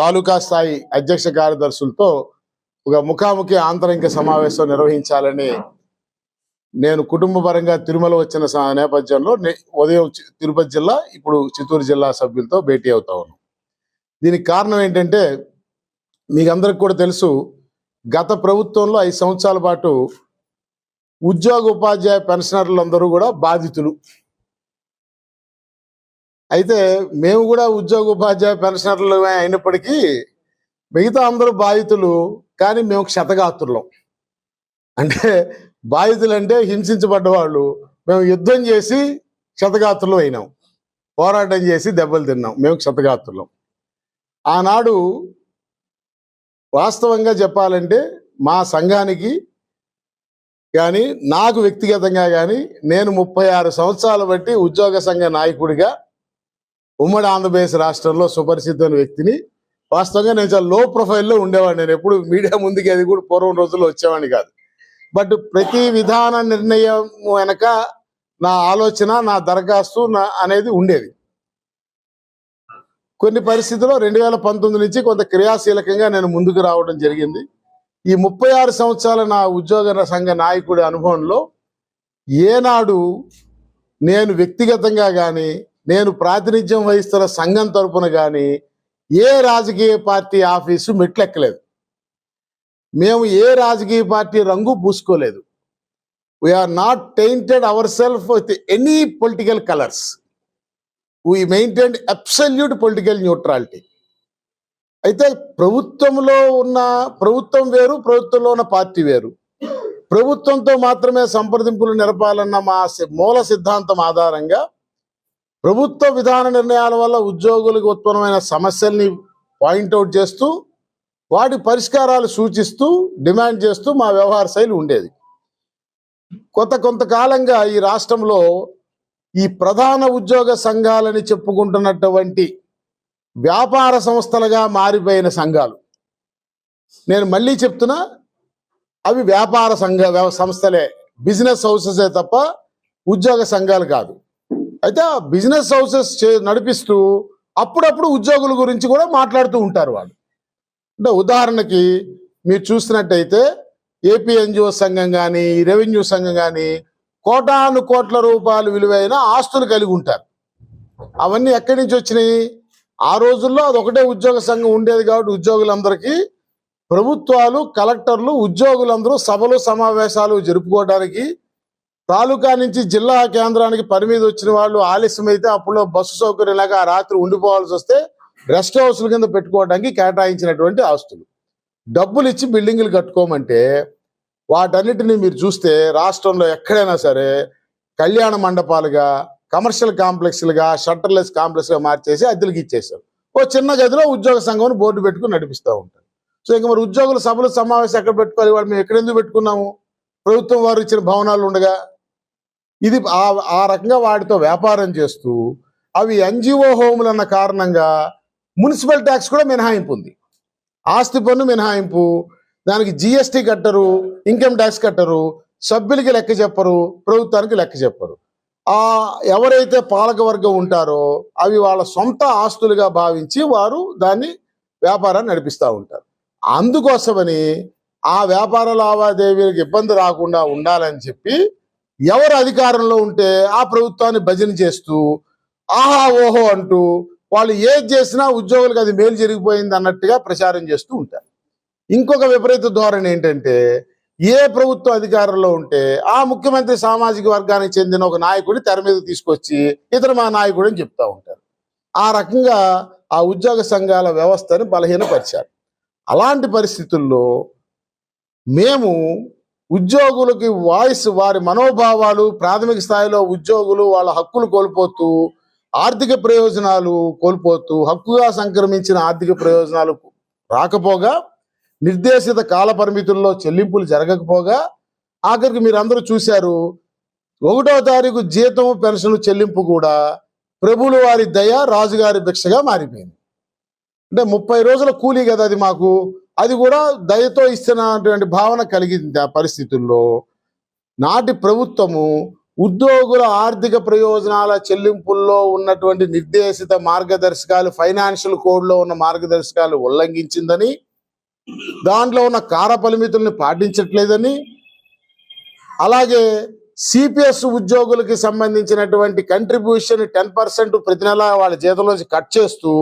తాలూకా స్థాయి అధ్యక్ష కార్యదర్శులతో ఒక ముఖాముఖి ఆంతరిక సమావేశం నిర్వహించాలని నేను కుటుంబ పరంగా తిరుమల వచ్చిన నేపథ్యంలో ఉదయం తిరుపతి జిల్లా ఇప్పుడు చిత్తూరు జిల్లా సభ్యులతో భేటీ అవుతా ఉన్నాం. దీనికి కారణం ఏంటంటే మీకందరికి కూడా తెలుసు గత ప్రభుత్వంలో ఐదు సంవత్సరాల పాటు ఉద్యోగ ఉపాధ్యాయ పెన్షనర్లందరూ కూడా బాధితులు. అయితే మేము కూడా ఉద్యోగ ఉపాధ్యాయ పెన్షనర్లు అయినప్పటికీ మిగతా అందరూ బాధితులు కానీ మేము క్షతగాత్రులం. అంటే బాధితులు అంటే హింసించబడ్డ వాళ్ళు. మేము యుద్ధం చేసి క్షతగాత్రులు అయినాం. పోరాటం చేసి దెబ్బలు తిన్నాం. మేము క్షతగాత్రులం. ఆనాడు వాస్తవంగా చెప్పాలంటే మా సంఘానికి కానీ నాకు వ్యక్తిగతంగా కానీ నేను ముప్పై ఆరు సంవత్సరాలు బట్టి ఉద్యోగ సంఘ నాయకుడిగా ఉమ్మడి ఆంధ్రప్రదేశ్ రాష్ట్రంలో సుపరిచితమైన వ్యక్తిని. వాస్తవంగా నేను చాలా లో ప్రొఫైల్లో ఉండేవాడిని. నేను ఎప్పుడు మీడియా ముందుకి అది కూడా పూర్వం రోజుల్లో వచ్చేవాడిని కాదు. బట్ ప్రతి విధాన నిర్ణయం వెనక నా ఆలోచన నా దరఖాస్తు నా అనేది ఉండేది. కొన్ని పరిస్థితుల్లో రెండు వేల పంతొమ్మిది నుంచి కొంత క్రియాశీలకంగా నేను ముందుకు రావడం జరిగింది. ఈ ముప్పై ఆరు సంవత్సరాల నా ఉద్యోగ సంఘ నాయకుడి అనుభవంలో ఏనాడు నేను వ్యక్తిగతంగా కానీ నేను ప్రాతినిధ్యం వహిస్తున్న సంఘం తరపున కానీ ఏ రాజకీయ పార్టీ ఆఫీసు మెట్లెక్కలేదు. మేము ఏ రాజకీయ పార్టీ రంగు పూసుకోలేదు. We are not tainted our self with any political colours we maintain absolute political neutrality అయితే ప్రభుత్వంలో ఉన్న ప్రభుత్వం వేరు ప్రభుత్వంలో ఉన్న పార్టీ వేరు. ప్రభుత్వంతో మాత్రమే సంప్రదింపులు నిరపాలన్న మా మూల సిద్ధాంతం ఆధారంగా ప్రభుత్వ విధాన నిర్ణయాల వల్ల ఉద్యోగులకు ఉత్పన్నమైన సమస్యల్ని పాయింట్అవుట్ చేస్తూ వాటి పరిష్కారాలు సూచిస్తూ డిమాండ్ చేస్తూ మా వ్యవహార శైలి ఉండేది. కొంత కొంతకాలంగా ఈ రాష్ట్రంలో ఈ ప్రధాన ఉద్యోగ సంఘాలని చెప్పుకుంటున్నటువంటి వ్యాపార సంస్థలుగా మారిపోయిన సంఘాలు. నేను మళ్ళీ చెప్తున్నా అవి వ్యాపార సంఘ సంస్థలే. బిజినెస్ హౌసెసే తప్ప ఉద్యోగ సంఘాలు కాదు. అయితే ఆ బిజినెస్ హౌసెస్ చే- నడిపిస్తూ అప్పుడప్పుడు ఉద్యోగుల గురించి కూడా మాట్లాడుతూ ఉంటారు వాళ్ళు. అంటే ఉదాహరణకి మీరు చూసినట్టయితే ఏపీ ఎన్జిఓ సంఘం కానీ రెవెన్యూ సంఘం కానీ కోటాను కోట్ల రూపాయలు విలువైన ఆస్తులు కలిగి ఉంటారు. అవన్నీ ఎక్కడి నుంచి వచ్చినాయి? ఆ రోజుల్లో అది ఒకటే ఉద్యోగ సంఘం ఉండేది కాబట్టి ఉద్యోగులందరికీ ప్రభుత్వాలు కలెక్టర్లు ఉద్యోగులందరూ సభలు సమావేశాలు జరుపుకోవడానికి తాలూకా నుంచి జిల్లా కేంద్రానికి పని మీద వచ్చిన వాళ్ళు ఆలస్యం అయితే అప్పుడు బస్సు సౌకర్యం లేక ఆ రాత్రి ఉండిపోవాల్సి వస్తే రెస్ట్ హౌస్ల కింద పెట్టుకోవడానికి కేటాయించినటువంటి ఆస్తులు. డబ్బులు ఇచ్చి బిల్డింగులు కట్టుకోమంటే వాటన్నిటిని మీరు చూస్తే రాష్ట్రంలో ఎక్కడైనా సరే కళ్యాణ మండపాలుగా కమర్షియల్ కాంప్లెక్స్లుగా షట్టర్లెస్ కాంప్లెక్స్గా మార్చేసి అద్దెలకు ఇచ్చేసారు ఓ చిన్న గదిలో ఉద్యోగ సంఘం బోర్డు పెట్టుకుని నడిపిస్తూ ఉంటారు. సో ఇంకా మరి ఉద్యోగుల సభలు సమావేశం ఎక్కడ పెట్టుకోవాలి? వాళ్ళు మేము ఎక్కడెందుకు పెట్టుకున్నాము? ప్రభుత్వం వారు ఇచ్చిన భవనాలు ఉండగా ఇది ఆ ఆ రకంగా వాటితో వ్యాపారం చేస్తూ అవి ఎన్జిఓ హోములు అన్న కారణంగా మున్సిపల్ ట్యాక్స్ కూడా మినహాయింపు ఉంది ఆస్తి పన్ను మినహాయింపు దానికి జిఎస్టీ కట్టరు ఇన్కమ్ ట్యాక్స్ కట్టరు సభ్యులకి లెక్క చెప్పరు ప్రభుత్వానికి లెక్క చెప్పరు. ఆ ఎవరైతే పాలకవర్గం ఉంటారో అవి వాళ్ళ సొంత ఆస్తులుగా భావించి వారు దాన్ని వ్యాపారాన్ని నడిపిస్తూ ఉంటారు. అందుకోసమని ఆ వ్యాపార లావాదేవీలకు ఇబ్బంది రాకుండా ఉండాలని చెప్పి ఎవరు అధికారంలో ఉంటే ఆ ప్రభుత్వాన్ని భజన చేస్తూ ఆహా ఓహో అంటూ వాళ్ళు ఏది చేసినా ఉద్యోగులకు అది మేలు జరిగిపోయింది అన్నట్టుగా ప్రచారం చేస్తూ ఉంటారు. ఇంకొక విపరీత ధోరణి ఏంటంటే ఏ ప్రభుత్వం అధికారంలో ఉంటే ఆ ముఖ్యమంత్రి సామాజిక వర్గానికి చెందిన ఒక నాయకుడిని తెర మీద తీసుకొచ్చి ఇతను మా నాయకుడు అని చెప్తా ఉంటారు. ఆ రకంగా ఆ ఉద్యోగ సంఘాల వ్యవస్థను బలహీనపరిచారు. అలాంటి పరిస్థితుల్లో మేము ఉద్యోగులకి వాయిస్ వారి మనోభావాలు ప్రాథమిక స్థాయిలో ఉద్యోగులు వాళ్ళ హక్కులు కోల్పోతూ ఆర్థిక ప్రయోజనాలు కోల్పోతూ హక్కుగా సంక్రమించిన ఆర్థిక ప్రయోజనాలు రాకపోగా నిర్దేశిత కాల పరిమితుల్లో చెల్లింపులు జరగకపోగా ఆఖరికి మీరు అందరూ చూశారు ఒకటో తారీఖు జీతం పెన్షన్ చెల్లింపు కూడా ప్రభులు వారి దయ రాజుగారి భిక్షగా మారిపోయింది. అంటే ముప్పై రోజుల కూలీ కదా అది మాకు. అది కూడా దయతో ఇస్తున్నటువంటి భావన కలిగింది ఆ పరిస్థితుల్లో. నాటి ప్రభుత్వము ఉద్యోగుల ఆర్థిక ప్రయోజనాల చెల్లింపుల్లో ఉన్నటువంటి నిర్దేశిత మార్గదర్శకాలు ఫైనాన్షియల్ కోడ్లో ఉన్న మార్గదర్శకాలు ఉల్లంఘించిందని దాంట్లో ఉన్న కార పరిమితుల్ని పాటించట్లేదని అలాగే సిపిఎస్ ఉద్యోగులకి సంబంధించినటువంటి కంట్రిబ్యూషన్ టెన్ పర్సెంట్ ప్రతి నెల వాళ్ళ జీతంలోంచి కట్ చేస్తూ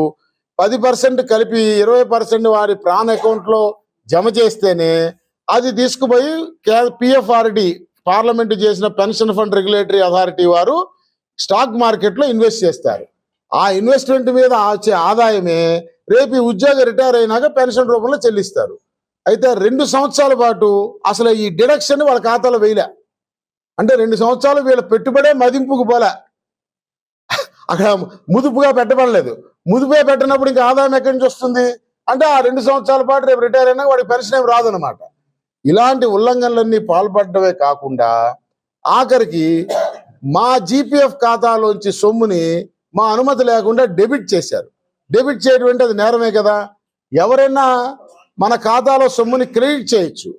పది పర్సెంట్ కలిపి ఇరవై పర్సెంట్ వారి ప్రాణ అకౌంట్లో జమ చేస్తేనే అది తీసుకుపోయి పిఎఫ్ఆర్డి పార్లమెంట్ చేసిన పెన్షన్ ఫండ్ రెగ్యులేటరీ అథారిటీ వారు స్టాక్ మార్కెట్లో ఇన్వెస్ట్ చేస్తారు. ఆ ఇన్వెస్ట్మెంట్ మీద వచ్చే ఆదాయమే రేపు ఈ ఉద్యోగి రిటైర్ అయినాక పెన్షన్ రూపంలో చెల్లిస్తారు. అయితే రెండు సంవత్సరాల పాటు అసలు ఈ డిడక్షన్ వాళ్ళ ఖాతాలో వేయలే. అంటే రెండు సంవత్సరాలు వీళ్ళ పెట్టుబడే మదింపుకు పోలే. అక్కడ ముదుపుగా పెట్టబడలేదు. ముదుపే పెట్టినప్పుడు ఇంకా ఆదాయం ఎక్కడి నుంచి వస్తుంది? అంటే ఆ రెండు సంవత్సరాల పాటు రేపు రిటైర్ అయినా వాడికి పెన్షన్ ఏమి రాదనమాట ఇలాంటి ఉల్లంఘనలన్నీ పాల్పడమే కాకుండా ఆఖరికి మా జీపీఎఫ్ ఖాతాలోంచి సొమ్ముని మా అనుమతి లేకుండా డెబిట్ చేశారు. డెబిట్ చేయటువంటి అంటే అది నేరమే కదా. ఎవరైనా మన ఖాతాలో సొమ్ముని క్రెడిట్ చేయొచ్చు.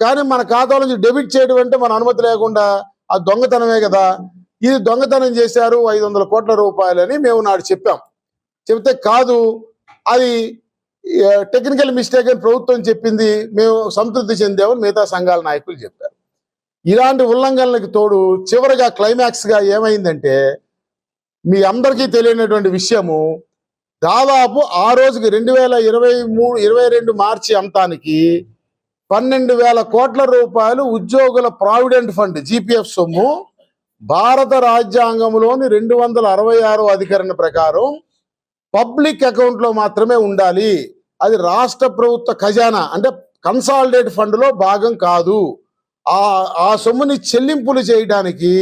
కానీ మన ఖాతా నుంచి డెబిట్ చేయడం అంటే మన అనుమతి లేకుండా ఆ దొంగతనమే కదా. ఇది దొంగతనం చేశారు ఐదు వందల కోట్ల రూపాయలని మేము నాడు చెప్పాం. చెబితే కాదు అది టెక్నికల్ మిస్టేక్ అని ప్రభుత్వం చెప్పింది మేము సంతృప్తి చెందామని మిగతా సంఘాల నాయకులు చెప్పారు. ఇలాంటి ఉల్లంఘనలకు తోడు చివరిగా క్లైమాక్స్గా ఏమైందంటే మీ అందరికీ తెలియనటువంటి విషయము దాదాపు ఆ రోజుకి రెండు వేల ఇరవై మూడు ఇరవై రెండు మార్చి అంతానికి పన్నెండు వేల కోట్ల రూపాయలు ఉద్యోగుల ప్రావిడెంట్ ఫండ్ జీపీఎఫ్ సొమ్ము భారత రాజ్యాంగంలోని రెండు వందల అరవై ఆరో అధికరణ ప్రకారం పబ్లిక్ అకౌంట్లో మాత్రమే ఉండాలి. అది రాష్ట్ర ప్రభుత్వ ఖజానా అంటే కన్సాలిడేట్ ఫండ్లో భాగం కాదు. ఆ ఆ సొమ్ముని చెల్లింపులు చేయడానికి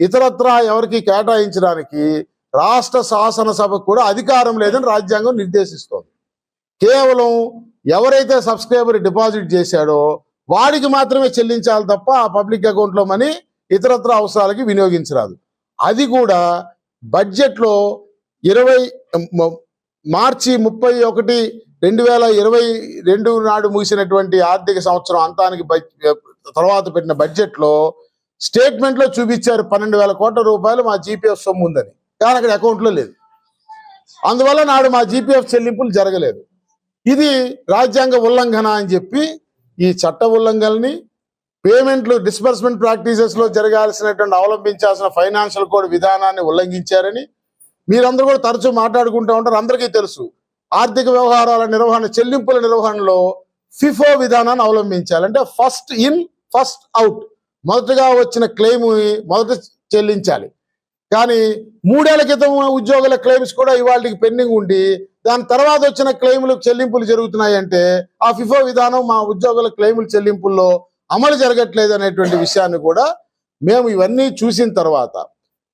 ఇతరత్రా ఎవరికి కేటాయించడానికి రాష్ట్ర శాసనసభకు కూడా అధికారం లేదని రాజ్యాంగం నిర్దేశిస్తోంది. కేవలం ఎవరైతే సబ్స్క్రైబర్ డిపాజిట్ చేశాడో వాడికి మాత్రమే చెల్లించాలి తప్ప ఆ పబ్లిక్ అకౌంట్లో మనీ ఇతరత్ర అవసరాలకి వినియోగించరాదు. అది కూడా బడ్జెట్లో ఇరవై మార్చి ముప్పై ఒకటి రెండు వేల ఇరవై రెండు నాడు ముగిసినటువంటి ఆర్థిక సంవత్సరం అంతానికి తర్వాత పెట్టిన బడ్జెట్లో స్టేట్మెంట్లో చూపించారు పన్నెండు వేల కోట్ల రూపాయలు మా జీపీఎఫ్ సొమ్ము ఉందని. కానీ అక్కడ అకౌంట్లో లేదు. అందువల్ల నాడు మా జీపీఎఫ్ చెల్లింపులు జరగలేదు. ఇది రాజ్యాంగ ఉల్లంఘన అని చెప్పి ఈ చట్ట ఉల్లంఘనని పేమెంట్లు డిస్బర్స్మెంట్ ప్రాక్టీసెస్లో జరగాల్సినటువంటి అవలంబించాల్సిన ఫైనాన్షియల్ కోడ్ విధానాన్ని ఉల్లంఘించారని మీరందరూ కూడా తరచూ మాట్లాడుకుంటూ ఉంటారు. అందరికీ తెలుసు. ఆర్థిక వ్యవహారాల నిర్వహణ చెల్లింపుల నిర్వహణలో ఫిఫో విధానాన్ని అవలంబించాలి. అంటే ఫస్ట్ ఇన్ ఫస్ట్ అవుట్. మొదటగా వచ్చిన క్లెయిమ్ మొదట చెల్లించాలి. కానీ మూడేళ్ళ క్రితం ఉద్యోగుల క్లెయిమ్స్ కూడా ఇవాళకి పెండింగ్ ఉండి దాని తర్వాత వచ్చిన క్లెయిములు చెల్లింపులు జరుగుతున్నాయి అంటే ఆ ఫిఫో విధానం మా ఉద్యోగుల క్లెయిముల చెల్లింపుల్లో అమలు జరగట్లేదు అనేటువంటి విషయాన్ని కూడా మేము ఇవన్నీ చూసిన తర్వాత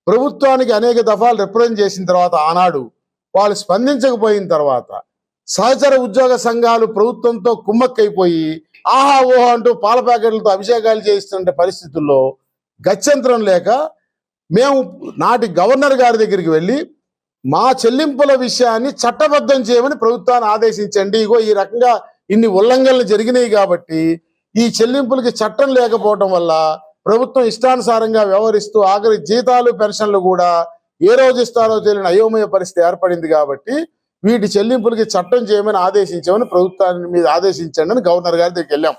ప్రభుత్వానికి అనేక దఫాలు రిప్రజెంట్ చేసిన తర్వాత ఆనాడు వాళ్ళు స్పందించకపోయిన తర్వాత సహచర ఉద్యోగ సంఘాలు ప్రభుత్వంతో కుమ్మక్కైపోయి ఆహా ఓహో అంటూ పాల ప్యాకెట్లతో అభిషేకాలు చేయిస్తున్న పరిస్థితుల్లో గత్యంతరం లేక మేము నాటి గవర్నర్ గారి దగ్గరికి వెళ్ళి మా చెల్లింపుల విషయాన్ని చట్టబద్ధం చేయమని ప్రభుత్వాన్ని ఆదేశించండి. ఇగో ఈ రకంగా ఇన్ని ఉల్లంఘనలు జరిగినాయి కాబట్టి ఈ చెల్లింపులకి చట్టం లేకపోవడం వల్ల ప్రభుత్వం ఇష్టానుసారంగా వ్యవహరిస్తూ ఆఖరి జీతాలు పెన్షన్లు కూడా ఏ రోజు ఇస్తారో తెలియని అయోమయ పరిస్థితి ఏర్పడింది కాబట్టి వీటి చెల్లింపులకి చట్టం చేయమని ఆదేశించామని ప్రభుత్వాన్ని మీద ఆదేశించండి అని గవర్నర్ గారి దగ్గరికి వెళ్ళాం.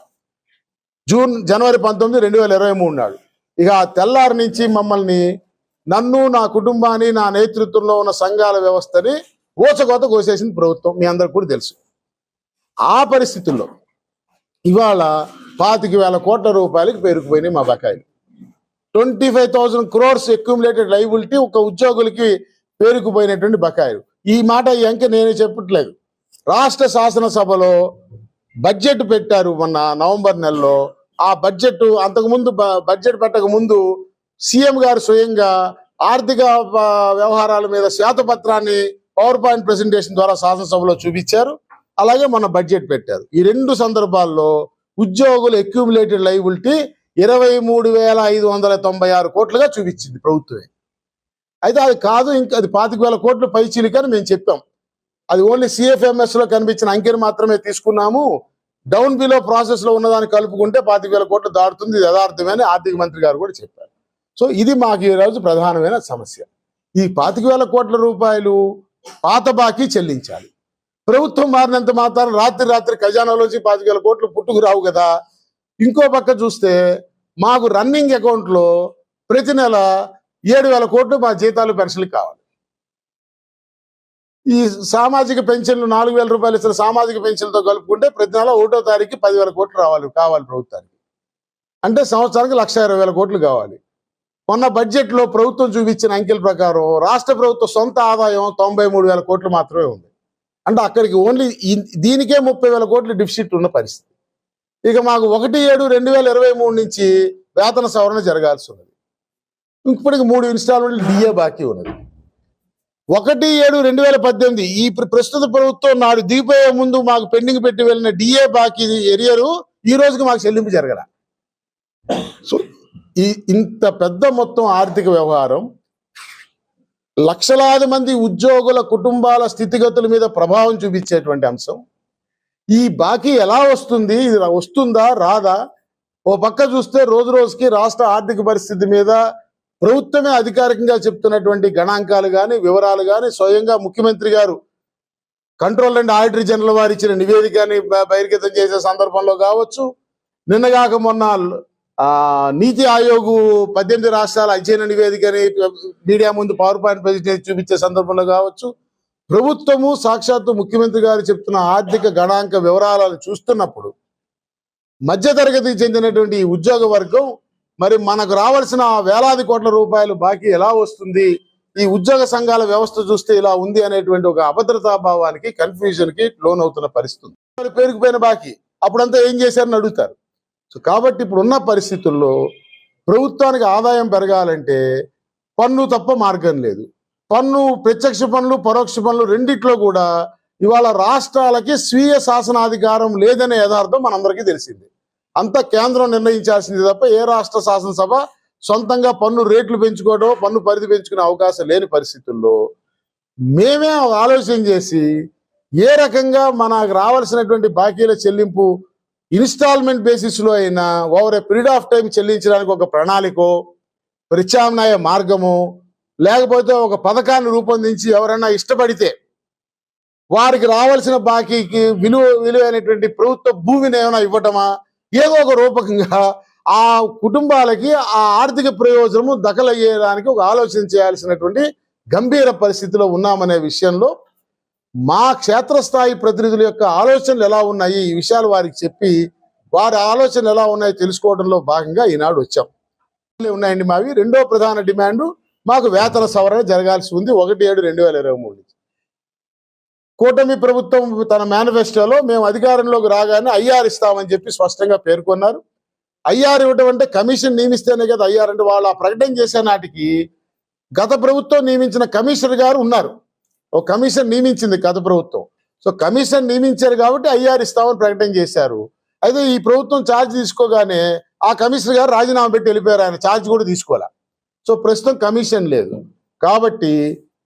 జూన్ జనవరి పంతొమ్మిది రెండు వేల ఇరవై మూడు నాడు. ఇక ఆ తెల్లారి నుంచి మమ్మల్ని నన్ను నా కుటుంబాన్ని నా నేతృత్వంలో ఉన్న సంఘాల వ్యవస్థని ఊచకోత కోసేసింది ప్రభుత్వం. మీ అందరికి కూడా తెలుసు. ఆ పరిస్థితుల్లో ఇవాళ పాతిక వేల కోట్ల రూపాయలకి పేరుకుపోయినాయి మా బకాయిలు. Twenty five thousand crores accumulated liability ఒక ఉద్యోగులకి పేరుకుపోయినటువంటి బకాయిలు. ఈ మాట ఎంక నేను చెప్పట్లేదు. రాష్ట్ర శాసనసభలో బడ్జెట్ పెట్టారు మొన్న నవంబర్ నెలలో. ఆ బడ్జెట్ అంతకుముందు బ- బడ్జెట్ పెట్టక ముందు సీఎం గారు స్వయంగా ఆర్థిక వ్యవహారాల మీద శ్వేతపత్రాన్ని పవర్ పాయింట్ ప్రెసెంటేషన్ ద్వారా శాసనసభలో చూపించారు. అలాగే మన బడ్జెట్ పెట్టారు. ఈ రెండు సందర్భాల్లో ఉద్యోగులు అక్యూములేటెడ్ లైబిలిటీ ఇరవై మూడు వేల ఐదు వందల తొంభై ఆరు కోట్లుగా చూపించింది ప్రభుత్వమే. అయితే అది కాదు ఇంకా అది పాతిక వేల కోట్లు పైచీలికని మేము చెప్పాం. అది ఓన్లీ సిఎఫ్ఎంఎస్లో కనిపించిన అంకెను మాత్రమే తీసుకున్నాము. డౌన్ బిలో ప్రాసెస్లో ఉన్నదాన్ని కలుపుకుంటే పాతిక వేల కోట్లు దాటుతుంది ఇది యథార్థమే ఆర్థిక మంత్రి గారు కూడా చెప్పారు. సో ఇది మాకు ఈరోజు ప్రధానమైన సమస్య. ఈ పాతిక వేల కోట్ల రూపాయలు పాత బాకీ చెల్లించాలి. ప్రభుత్వం మారినంత మాత్రం రాత్రి రాత్రి ఖజానాలోంచి పాతికేల కోట్లు పుట్టుకు రావు కదా. ఇంకో పక్క చూస్తే మాకు రన్నింగ్ అకౌంట్లో ప్రతి నెల ఏడు వేల కోట్లు మా జీతాలు పెన్షన్లు కావాలి. ఈ సామాజిక పెన్షన్లు నాలుగు వేల రూపాయలు ఇచ్చిన సామాజిక పెన్షన్తో కలుపుకుంటే ప్రతి నెల ఒకటో తారీఖు పదివేల కోట్లు రావాలి కావాలి ప్రభుత్వానికి. అంటే సంవత్సరానికి లక్ష ఇరవై వేల కోట్లు కావాలి. మొన్న బడ్జెట్లో ప్రభుత్వం చూపించిన అంకెల ప్రకారం రాష్ట్ర ప్రభుత్వ సొంత ఆదాయం తొంభై మూడు వేల కోట్లు మాత్రమే ఉంది. అంటే అక్కడికి ఓన్లీ దీనికే ముప్పై వేల కోట్లు డిఫిసిట్ ఉన్న పరిస్థితి. ఇక మాకు ఒకటి ఏడు రెండు వేల ఇరవై మూడు నుంచి వేతన సవరణ జరగాల్సి ఉన్నది. ఇప్పటికి మూడు ఇన్స్టాల్మెంట్లు డిఏ బాకీ ఉన్నది. ఒకటి ఏడు రెండు వేల పద్దెనిమిది ఈ ప్రస్తుత ప్రభుత్వం నాడు దిగిపోయే ముందు మాకు పెండింగ్ పెట్టి వెళ్ళిన డిఏ బాకీ ఎరియరు ఈ రోజుకి మాకు చెల్లింపు జరగల. సో ఈ ఇంత పెద్ద మొత్తం ఆర్థిక వ్యవహారం లక్షలాది మంది ఉద్యోగుల కుటుంబాల స్థితిగతుల మీద ప్రభావం చూపించేటువంటి అంశం. ఈ బాకీ ఎలా వస్తుంది? ఇది వస్తుందా? రాదా? ఓ పక్క చూస్తే రోజు రోజుకి రాష్ట్ర ఆర్థిక పరిస్థితి మీద ప్రభుత్వమే అధికారికంగా చెప్తున్నటువంటి గణాంకాలు కానీ వివరాలు కానీ స్వయంగా ముఖ్యమంత్రి గారు కంట్రోల్ అండ్ ఆడిటర్ జనరల్ వారు ఇచ్చిన నివేదికని బహిర్గతం చేసే సందర్భంలో కావచ్చు. నిన్నగాక మొన్న నీతి ఆయోగ్ పద్దెనిమిది రాష్ట్రాల అధ్యయన నివేదికని మీడియా ముందు పవర్ పాయింట్ ప్రెజెంటేషన్ చూపించే సందర్భంలో కావచ్చు. ప్రభుత్వము సాక్షాత్తు ముఖ్యమంత్రి గారు చెప్తున్న ఆర్థిక గణాంక వివరాలను చూస్తున్నప్పుడు మధ్యతరగతికి చెందినటువంటి ఈ ఉద్యోగ వర్గం మరి మనకు రావాల్సిన వేలాది కోట్ల రూపాయలు బాకీ ఎలా వస్తుంది? ఈ ఉద్యోగ సంఘాల వ్యవస్థ చూస్తే ఇలా ఉంది అనేటువంటి ఒక అభద్రతా భావానికి కన్ఫ్యూజన్కి లోన్ అవుతున్న పరిస్థితి మరి పేరుకుపోయిన బాకీ అప్పుడంతా ఏం చేశారని అడుగుతారు. సో కాబట్టి ఇప్పుడున్న పరిస్థితుల్లో ప్రభుత్వానికి ఆదాయం పెరగాలంటే పన్ను తప్ప మార్గం లేదు. పన్ను ప్రత్యక్ష పన్నులు పరోక్ష పన్నులు రెండిట్లో కూడా ఇవాళ రాష్ట్రాలకి స్వీయ శాసనాధికారం లేదనే యథార్థం మనందరికీ తెలిసింది. అంతా కేంద్రం నిర్ణయించాల్సింది తప్ప ఏ రాష్ట్ర శాసనసభ సొంతంగా పన్ను రేట్లు పెంచుకోవడం పన్ను పరిధి పెంచుకునే అవకాశం లేని పరిస్థితుల్లో మేమే ఆలోచన చేసి ఏ రకంగా మనకు రావాల్సినటువంటి బాకీల చెల్లింపు ఇన్స్టాల్మెంట్ బేసిస్లో అయినా over a period of time చెల్లించడానికి ఒక ప్రణాళికో ప్రత్యామ్నాయ మార్గము లేకపోతే ఒక పథకాన్ని రూపొందించి ఎవరైనా ఇష్టపడితే వారికి రావాల్సిన బాకీకి విలువ విలువైనటువంటి ప్రభుత్వ భూమిని ఏమైనా ఇవ్వటమా? ఏదో ఒక రూపకంగా ఆ కుటుంబాలకి ఆ ఆర్థిక ప్రయోజనము దఖలయ్యేదానికి ఒక ఆలోచన చేయాల్సినటువంటి గంభీర పరిస్థితిలో ఉన్నామనే విషయంలో మా క్షేత్రస్థాయి ప్రతినిధుల యొక్క ఆలోచనలు ఎలా ఉన్నాయి? ఈ విషయాలు వారికి చెప్పి వారి ఆలోచనలు ఎలా ఉన్నాయో తెలుసుకోవడంలో భాగంగా ఈనాడు వచ్చాం. ఉన్నాయండి మావి. రెండో ప్రధాన డిమాండ్ మాకు వేతన సవరణ జరగాల్సి ఉంది. ఒకటి ఏడు రెండు వేల ఇరవై మూడు నుంచి. కూటమి ప్రభుత్వం తన మేనిఫెస్టోలో మేము అధికారంలోకి రాగానే ఐఆర్ ఇస్తామని చెప్పి స్పష్టంగా పేర్కొన్నారు. ఐఆర్ ఇవ్వటం అంటే కమిషన్ నియమిస్తేనే కదా ఐఆర్ అంటే వాళ్ళు ఆ ప్రకటన చేసే నాటికి గత ప్రభుత్వం నియమించిన కమిషనర్ గారు ఉన్నారు. ఒక కమిషన్ నియమించింది గత ప్రభుత్వం. సో కమిషన్ నియమించారు కాబట్టి ఐఆర్ ఇస్తామని ప్రకటన చేశారు. అయితే ఈ ప్రభుత్వం ఛార్జ్ తీసుకోగానే ఆ కమిషనర్ గారు రాజీనామా పెట్టి వెళ్ళిపోయారు. ఆయన ఛార్జ్ కూడా తీసుకోవాలా? సో ప్రస్తుతం కమిషన్ లేదు. కాబట్టి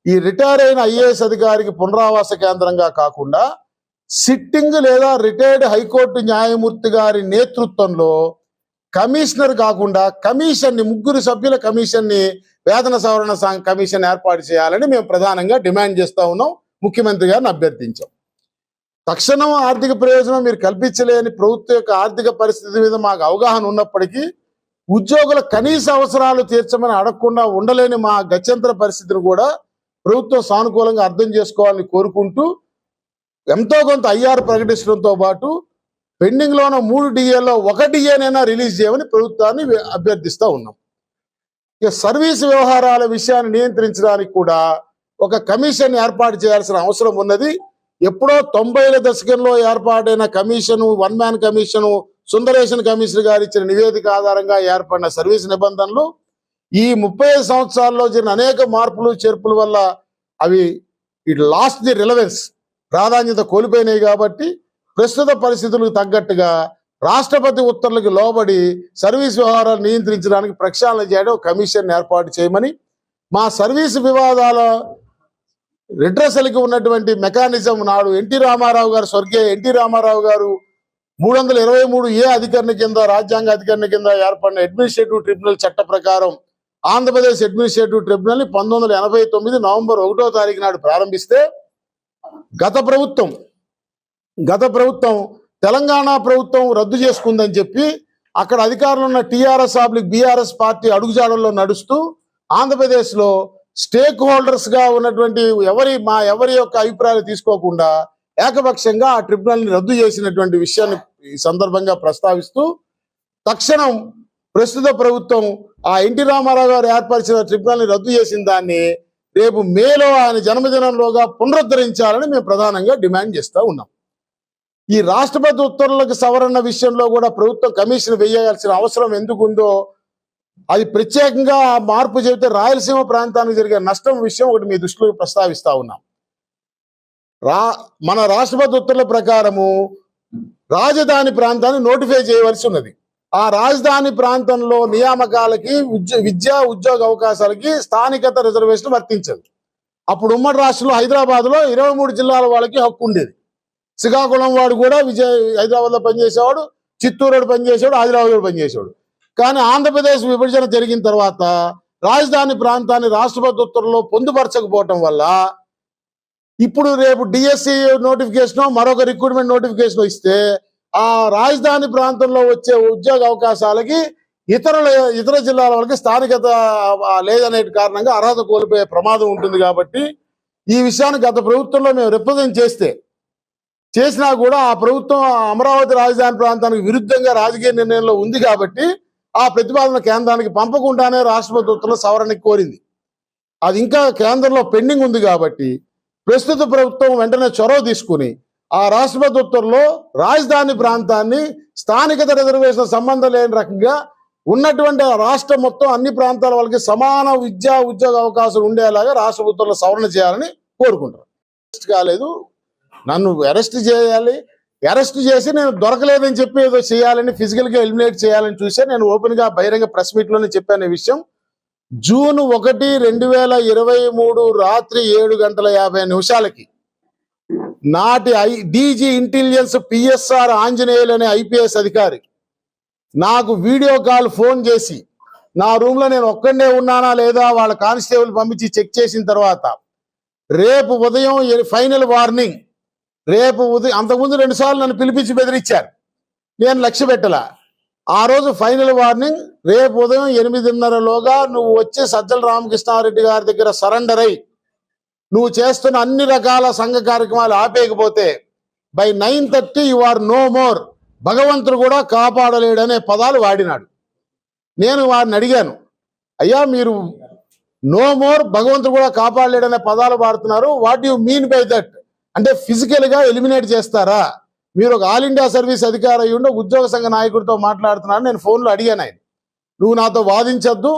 ఈ రిటైర్ అయిన ఐఏఎస్ అధికారికి పునరావాస కేంద్రంగా కాకుండా సిట్టింగ్ లేదా రిటైర్డ్ హైకోర్టు న్యాయమూర్తి గారి నేతృత్వంలో కమిషనర్ కాకుండా కమిషన్ని ముగ్గురు సభ్యుల కమిషన్ని వేతన సవరణ సంఘ కమిషన్ ఏర్పాటు చేయాలని మేము ప్రధానంగా డిమాండ్ చేస్తా ఉన్నాం. ముఖ్యమంత్రి గారిని అభ్యర్థించాం. తక్షణం ఆర్థిక ప్రయోజనం మీరు కల్పించలేని ప్రభుత్వం యొక్క ఆర్థిక పరిస్థితి మీద మాకు అవగాహన ఉన్నప్పటికీ ఉద్యోగుల కనీస అవసరాలు తీర్చమని అడగకుండా ఉండలేని మా గత్యంతర పరిస్థితిని కూడా ప్రభుత్వం సానుకూలంగా అర్థం చేసుకోవాలని కోరుకుంటూ ఎంతో కొంత ఐఆర్ ప్రకటించడంతో పాటు పెండింగ్లో ఉన్న మూడు డిఏలో ఒక డిఏనైనా రిలీజ్ చేయమని ప్రభుత్వాన్ని అభ్యర్థిస్తూ ఉన్నాం. ఇక సర్వీస్ వ్యవహారాల విషయాన్ని నియంత్రించడానికి కూడా ఒక కమిషన్ ఏర్పాటు చేయాల్సిన అవసరం ఉన్నది. ఎప్పుడో తొంభైల దశకంలో ఏర్పాటైన commission one man commission Sundaresan commission గారు ఇచ్చిన నివేదిక ఆధారంగా ఏర్పడిన సర్వీస్ నిబంధనలు. ఈ ముప్పై సంవత్సరాల్లో జరిగిన అనేక మార్పులు చేర్పుల వల్ల అవి ఇట్ లాస్ట్ ది రిలవెన్స్ ప్రాధాన్యత కోల్పోయినాయి కాబట్టి ప్రస్తుత పరిస్థితులకు తగ్గట్టుగా రాష్ట్రపతి ఉత్తర్వులకు లోబడి సర్వీస్ వ్యవహారాలు నియంత్రించడానికి ప్రక్షాళన చేయడం కమిషన్ ఏర్పాటు చేయమని మా సర్వీస్ వివాదాల రిడ్రసల్కి ఉన్నటువంటి మెకానిజం నాడు ఎన్టీ రామారావు గారు స్వర్గీయ ఎన్టీ రామారావు గారు మూడు వందల ఇరవై మూడు ఏ అధికరణ కింద రాజ్యాంగ అధికరణ కింద ఏర్పడిన అడ్మినిస్ట్రేటివ్ ట్రిబ్యునల్ చట్ట ప్రకారం ఆంధ్రప్రదేశ్ అడ్మినిస్ట్రేటివ్ ట్రిబ్యునల్ని పంతొమ్మిది వందల ఎనభై తొమ్మిది నవంబర్ ఒకటో తారీఖు నాడు ప్రారంభిస్తే గత ప్రభుత్వం గత ప్రభుత్వం తెలంగాణ ప్రభుత్వం రద్దు చేసుకుందని చెప్పి అక్కడ అధికారంలో ఉన్న టీఆర్ఎస్ ఆబ్లిక్ బీఆర్ఎస్ పార్టీ అడుగుజాడల్లో నడుస్తూ ఆంధ్రప్రదేశ్లో స్టేక్ హోల్డర్స్గా ఉన్నటువంటి ఎవరి మా ఎవరి యొక్క అభిప్రాయాలు తీసుకోకుండా ఏకపక్షంగా ఆ ట్రిబ్యునల్ని రద్దు చేసినటువంటి విషయాన్ని ఈ సందర్భంగా ప్రస్తావిస్తూ తక్షణం ప్రస్తుత ప్రభుత్వం ఆ ఎన్టీ రామారావు గారు ఏర్పరిచిన ట్రిబ్యునల్ని రద్దు చేసిన దాన్ని రేపు మేలో ఆయన జన్మదినంలోగా పునరుద్ధరించాలని మేము ప్రధానంగా డిమాండ్ చేస్తూ ఉన్నాం. ఈ రాష్ట్రపతి ఉత్తర్వులకు సవరణ విషయంలో కూడా ప్రభుత్వం కమిషన్ వేయాల్సిన అవసరం ఎందుకు ఉందో అది ప్రత్యేకంగా మార్పు చెబితే రాయలసీమ ప్రాంతానికి జరిగే నష్టం విషయం ఒకటి మీ దృష్టిలో ప్రస్తావిస్తా ఉన్నాం. రా మన రాష్ట్రపతి ఉత్తర్వుల ప్రకారము రాజధాని ప్రాంతాన్ని నోటిఫై చేయవలసి ఉన్నది. ఆ రాజధాని ప్రాంతంలో నియామకాలకి విద్యా ఉద్యోగ అవకాశాలకి స్థానికత రిజర్వేషన్ వర్తించదు. అప్పుడు ఉమ్మడి రాష్ట్రంలో హైదరాబాద్లో ఇరవై మూడు జిల్లాల వాళ్ళకి హక్కు ఉండేది. శ్రీకాకుళం వాడు కూడా విజయ హైదరాబాద్లో పనిచేసేవాడు చిత్తూరు వాడు పనిచేసేవాడు ఆదిలాబాద్ పనిచేసేవాడు. కానీ ఆంధ్రప్రదేశ్ విభజన జరిగిన తర్వాత రాజధాని ప్రాంతాన్ని రాష్ట్రపతి ఉత్తర్వులో పొందుపరచకపోవటం వల్ల ఇప్పుడు రేపు డిఎస్సి నోటిఫికేషన్ మరొక రిక్రూట్మెంట్ నోటిఫికేషన్ ఇస్తే ఆ రాజధాని ప్రాంతంలో వచ్చే ఉద్యోగ అవకాశాలకి ఇతరుల ఇతర జిల్లాల వాళ్ళకి స్థానికత లేదనే కారణంగా అర్హత కోల్పోయే ప్రమాదం ఉంటుంది కాబట్టి ఈ విషయాన్ని గత ప్రభుత్వంలో మేము రిప్రజెంట్ చేస్తే చేసినా కూడా ఆ ప్రభుత్వం అమరావతి రాజధాని ప్రాంతానికి విరుద్ధంగా రాజకీయ నిర్ణయంలో ఉంది కాబట్టి ఆ ప్రతిపాదన కేంద్రానికి పంపకుండానే రాష్ట్రపతి ఉత్తర్వుల సవరణకి కోరింది. అది ఇంకా కేంద్రంలో పెండింగ్ ఉంది కాబట్టి ప్రస్తుత ప్రభుత్వం వెంటనే చొరవ తీసుకుని ఆ రాష్ట్రపతి ఉత్తర్వులో రాజధాని ప్రాంతాన్ని స్థానికత రిజర్వేషన్ సంబంధం లేని రకంగా ఉన్నటువంటి రాష్ట్రం మొత్తం అన్ని ప్రాంతాల వాళ్ళకి సమాన విద్యా ఉద్యోగ అవకాశాలు ఉండేలాగా రాష్ట్ర ఉత్తర్వులు సవరణ చేయాలని కోరుకుంటారు కాలేదు. నన్ను అరెస్ట్ చేయాలి. అరెస్ట్ చేసి నేను దొరకలేదని చెప్పి ఏదో చేయాలని ఫిజికల్గా ఎలిమినేట్ చేయాలని చూసే నేను ఓపెన్గా బహిరంగ ప్రెస్ మీట్లోనే చెప్పాను ఈ విషయం. జూన్ ఒకటి రెండు వేల ఇరవై మూడు రాత్రి ఏడు గంటల యాభై నిమిషాలకి నాటి I DG intelligence PSR Anjaneyulu అనే ఐపీఎస్ అధికారి నాకు వీడియో కాల్ ఫోన్ చేసి నా రూమ్లో నేను ఒక్కడే ఉన్నానా లేదా వాళ్ళ కానిస్టేబుల్ పంపించి చెక్ చేసిన తర్వాత రేపు ఉదయం ఫైనల్ వార్నింగ్ రేపు ఉదయం అంతకుముందు రెండుసార్లు నన్ను పిలిపించి బెదిరించారు. నేను లక్ష్య పెట్టలా. ఆ రోజు ఫైనల్ వార్నింగ్ రేపు ఉదయం ఎనిమిదిన్నరలోగా నువ్వు వచ్చి సజ్జల రామకృష్ణారెడ్డి గారి దగ్గర సరెండర్ అయి నువ్వు చేస్తున్న అన్ని రకాల సంఘ కార్యక్రమాలు ఆపేయకపోతే by nine thirty you are no more. భగవంతుడు కూడా కాపాడలేడనే పదాలు వాడినాడు. నేను వారిని అడిగాను అయ్యా మీరు నో మోర్ భగవంతుడు కూడా కాపాడలేడనే పదాలు వాడుతున్నారు. What you mean by that? అంటే ఫిజికల్గా ఎలిమినేట్ చేస్తారా? మీరు ఒక ఆల్ ఇండియా సర్వీస్ అధికారి ఉండి ఉద్యోగ సంఘ నాయకుడితో మాట్లాడుతున్నాను నేను ఫోన్లో అడిగాను ఆయన. నువ్వు నాతో వాదించొద్దు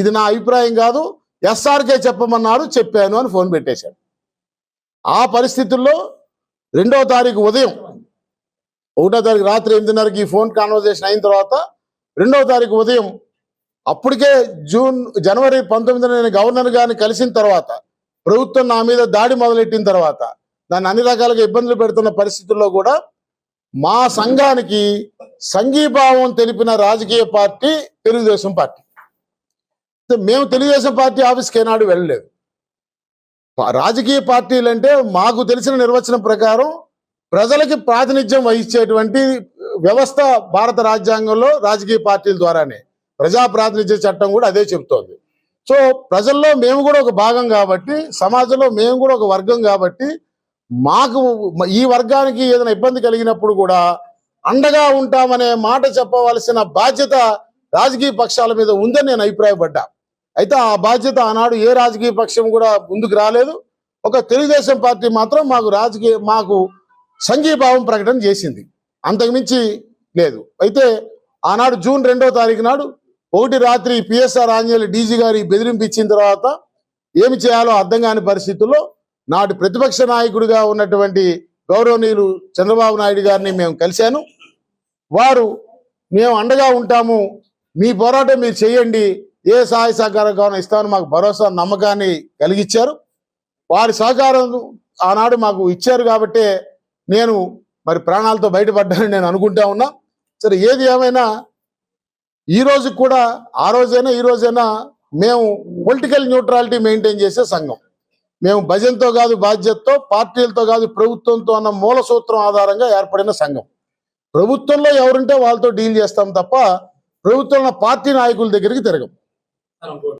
ఇది నా అభిప్రాయం కాదు ఎస్ఆర్కే చెప్పమన్నారు చెప్పాను అని ఫోన్ పెట్టేశాడు. ఆ పరిస్థితుల్లో రెండో తారీఖు ఉదయం ఒకటో తారీఖు రాత్రి ఎనిమిదిన్నరకి ఈ ఫోన్ కాన్వర్జేషన్ అయిన తర్వాత రెండో తారీఖు ఉదయం అప్పటికే జూన్ జనవరి పంతొమ్మిదిన నేను గవర్నర్ గారిని కలిసిన తర్వాత ప్రభుత్వం నా మీద దాడి మొదలెట్టిన తర్వాత దాన్ని అన్ని రకాలుగా ఇబ్బందులు పెడుతున్న పరిస్థితుల్లో కూడా మా సంఘానికి సంఘీభావం తెలిపిన రాజకీయ పార్టీ తెలుగుదేశం పార్టీ. మేము తెలుగుదేశం పార్టీ ఆఫీస్కి ఏనాడు వెళ్ళలేదు. రాజకీయ పార్టీలు అంటే మాకు తెలిసిన నిర్వచనం ప్రకారం ప్రజలకి ప్రాతినిధ్యం వహించేటువంటి వ్యవస్థ భారత రాజ్యాంగంలో రాజకీయ పార్టీల ద్వారానే. ప్రజా ప్రాతినిధ్య చట్టం కూడా అదే చెబుతోంది. సో ప్రజల్లో మేము కూడా ఒక భాగం కాబట్టి సమాజంలో మేము కూడా ఒక వర్గం కాబట్టి మాకు ఈ వర్గానికి ఏదైనా ఇబ్బంది కలిగినప్పుడు కూడా అండగా ఉంటామనే మాట చెప్పవలసిన బాధ్యత రాజకీయ పక్షాల మీద ఉందని నేను అభిప్రాయపడ్డా. అయితే ఆ బాధ్యత ఆనాడు ఏ రాజకీయ పక్షం కూడా ముందుకు రాలేదు. ఒక తెలుగుదేశం పార్టీ మాత్రం మాకు రాజకీయ మాకు సంఘీభావం ప్రకటన చేసింది. అంతకుమించి లేదు. అయితే ఆనాడు జూన్ రెండో తారీఖు నాడు ఒకటి రాత్రి పిఎస్ఆర్ ఆంజనేయులు డీజీ గారి బెదిరింపు ఇచ్చిన తర్వాత ఏమి చేయాలో అర్థం కాని పరిస్థితుల్లో నాటి ప్రతిపక్ష నాయకుడిగా ఉన్నటువంటి గౌరవనీయులు చంద్రబాబు నాయుడు గారిని మేము కలిశాను. వారు మేము అండగా ఉంటాము. మీ పోరాటం మీరు చేయండి. ఏ సహాయ సహకారం కావాలని ఇస్తామని మాకు భరోసా నమ్మకాన్ని కలిగించారు వారి సహకారం ఆనాడు మాకు ఇచ్చారు కాబట్టే నేను మరి ప్రాణాలతో బయటపడ్డానని నేను అనుకుంటా ఉన్నా. సరే ఏది ఏమైనా ఈ రోజు కూడా ఆ రోజైనా ఈ రోజైనా మేము పొలిటికల్ న్యూట్రాలిటీ మెయింటైన్ చేసే సంఘం. మేము భజనతో కాదు బాధ్యతతో పార్టీలతో కాదు ప్రభుత్వంతో అన్న మూల సూత్రం ఆధారంగా ఏర్పడిన సంఘం. ప్రభుత్వంలో ఎవరుంటే వాళ్ళతో డీల్ చేస్తాం తప్ప ప్రభుత్వంలో పార్టీ నాయకుల దగ్గరికి తిరగం.